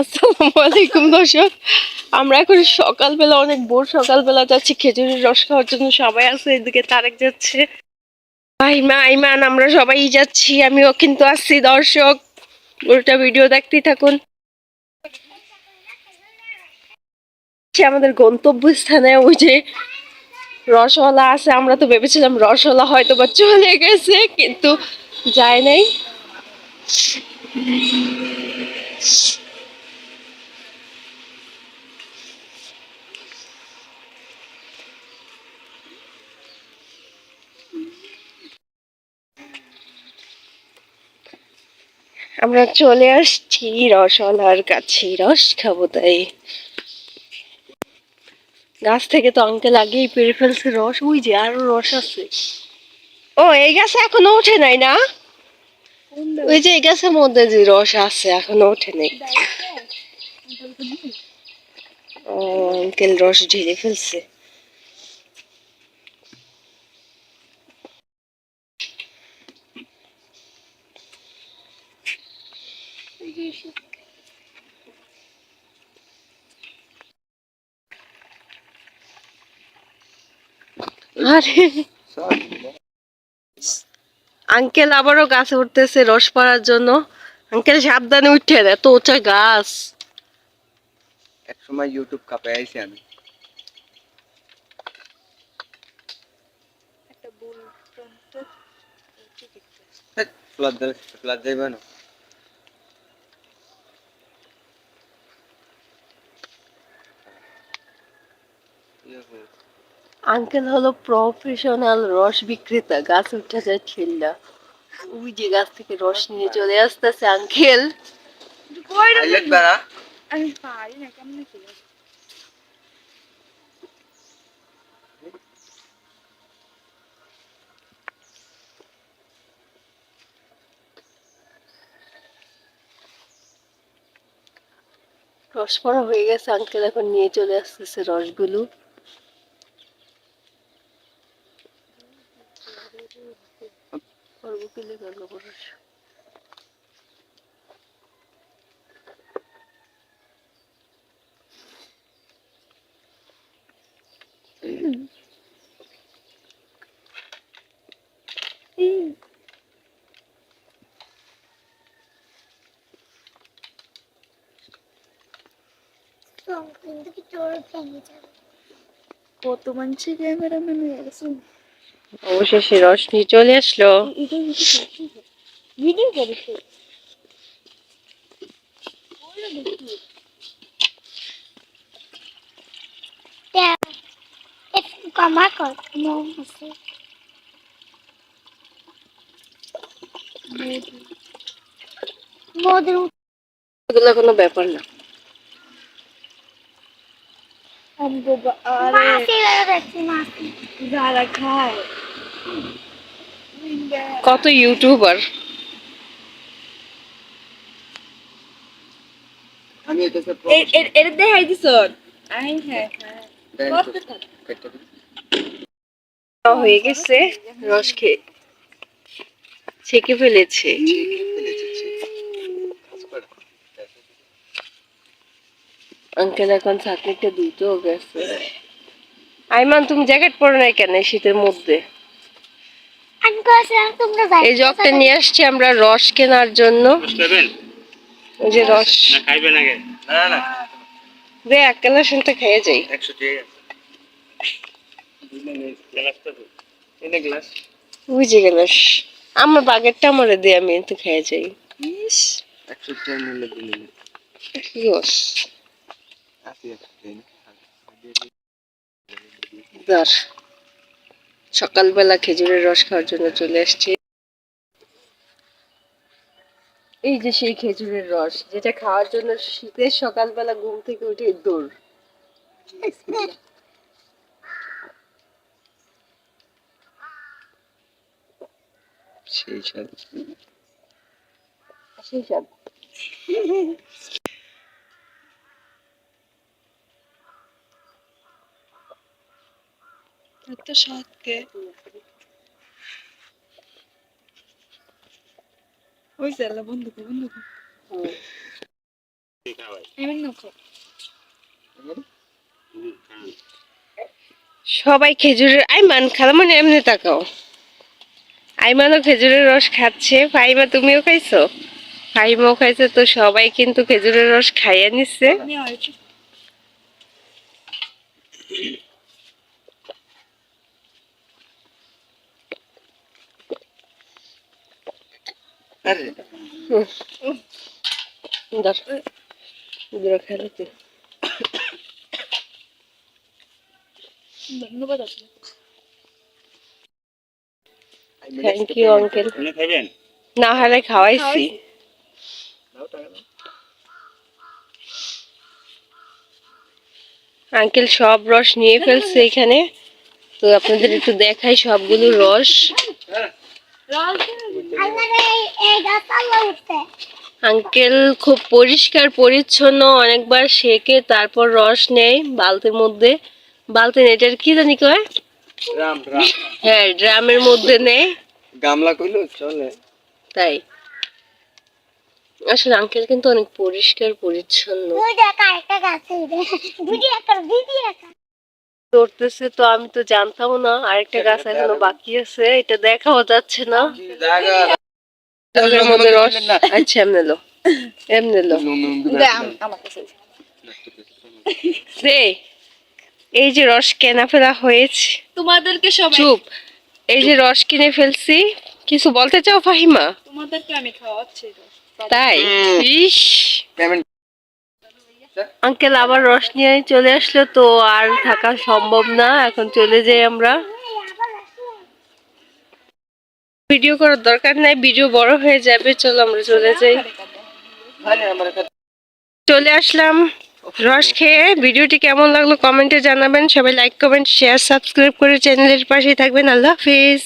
আসসালামু আলাইকুম, দর্শক। আমরা এখন সকালবেলা, অনেক ভোর সকালবেলা যাচ্ছি, খেজুরের রস খাওয়ার জন্য সবাই আছে, এদিকে তারেক যাচ্ছে। আইমা আইমান আমরা সবাই যাচ্ছি, আমিও কিন্তু আসছি দর্শক। পুরোটা ভিডিও দেখতেই থাকুন। আমাদের গন্তব্যস্থানে, ওই যে রসওয়ালা আছে, আমরা তো ভেবেছিলাম রসওয়ালা হয়তো বা চলে গেছে, কিন্তু যায় নাই। আমরা চলে আসছি রসওয়ালার কাছে, রস খাব তাই। গাছ থেকে তো আঙ্কেল আগেই পেরে ফেলছে রস, ওই যে আরও রস আছে। ও, এই গাছে এখনও ওঠে নাই না? ওই যে গাছের মধ্যে যে রস আছে এখনও ওঠে নাই। ও আঙ্কেল রস ঢেলে ফেলছে। আরে। আঙ্কেল আবারও গাছে উঠতেছে রস পড়ার জন্য। আঙ্কেল সাবধানে উঠে এত উঁচা গাছ। এক সময় ইউটিউব কাপে আইছি আমি। ফ্লাড আঙ্কেল হলো প্রফেশনাল রস বিক্রেতা, গাছ উঠে যায় ঠেললা। ওই যে গাছ থেকে রস নিয়ে চলে আসতেছে আঙ্কেল। রস পড়া হয়ে গেছে, আঙ্কেল এখন নিয়ে চলে আসতেছে রসগুলো। কত মানুষ ক্যামেরাম্যান হয়ে গেছে অবশেষে নিয়ে চলে আসলো। ভিডিও করেছে। Kamakot, no, kasi. Modern এগুলো কোনো ব্যাপার না। আরে মাসি যাচ্ছি মাসি। যারা খায়। কত ইউটিউবার। আমি এটা সব দেখাই দিছ? আই হ্যাঁ হ্যাঁ। হয়ে গেছে রস খেয়ে। ছেঁকে ফেলেছে। আঙ্কেল এখন চাকরিটা দুটো গেছে আইমান তুমি জ্যাকেট পরো নাই কেন শীতের মধ্যে? এই জগটা নিয়ে আসছি আমরা রস কেনার জন্য। ওই যে রস। খাইবেন আগে। না না দে এক কালেকশনটা খেয়ে যাই। গ্লাস। বুঝে গেলাস। আমার বাগেরটা আমারে দে আমি তো খেয়ে যাই। মূল্য ইয়স আসি সকালবেলা খেজুরের রস খাওয়ার জন্য চলে আসছি। এই যে সেই খেজুরের রস যেটা খাওয়ার জন্য শীতের সকালবেলা ঘুম থেকে উঠে দৌড়। সেই সাথে সেই সব একটা সাতকে ওই স্যার বন্ধু বন্ধু হুম। এমন সবাই খেজুরের আইমান খালামনি এমনি তাকাও। আইমানও খেজুরের রস খাচ্ছে ফাইমা তুমিও খাইছো? ফাইমাও খাইছে তো সবাই কিন্তু খেজুরের রস খাইয়ে নিচ্ছে নেওয়া হয়েছে আরে ধর ধরে খেলে তুই ধন্যবাদ থ্যাংক ইউ আঙ্কেল না হলে খাওয়াইছি। আঙ্কেল সব রস নিয়ে ফেলছে এখানে। তো আপনাদের একটু দেখাই সবগুলো রস। আঙ্কেল খুব পরিষ্কার পরিচ্ছন্ন অনেকবার সেকে তারপর রস নেয় বালতির মধ্যে। বালতি নেই এটার কি জানি কয়? হ্যাঁ ড্রামের মধ্যে নেয়। গামলা কইলো চলে। তাই। আসলে আঙ্কেল কিন্তু অনেক পরিষ্কার পরিচ্ছন্ন। ধরতেছে তো আমি তো জানতাম না আরেকটা গাছ এখনও বাকি আছে এটা দেখাও যাচ্ছে না। জায়গা জলের মধ্যে রস আচ্ছা এমনি লো। এমনি লো। আমার এই যে রস কেনা ফেলা হয়েছে। তোমাদেরকে সবাই চুপ। এই যে রস কিনে ফেলছি কিছু বলতে চাও ফাহিমা? তোমাদেরকে আমি খাওয়াচ্ছি তাই? ইস। পেমেন্ট আঙ্কেল আবার রস নিয়ে চলে আসলো, তো আর থাকা সম্ভব না, এখন চলে যাই আমরা। ভিডিও করার দরকার নাই, ভিডিও বড় হয়ে যাবে, চলো আমরা চলে যাই। চলে আসলাম রস খেয়ে। ভিডিওটি কেমন লাগল কমেন্টে জানাবেন, সবাই লাইক কমেন্ট শেয়ার সাবস্ক্রাইব করে চ্যানেলের পাশেই থাকবেন। আল্লাহ হাফিজ।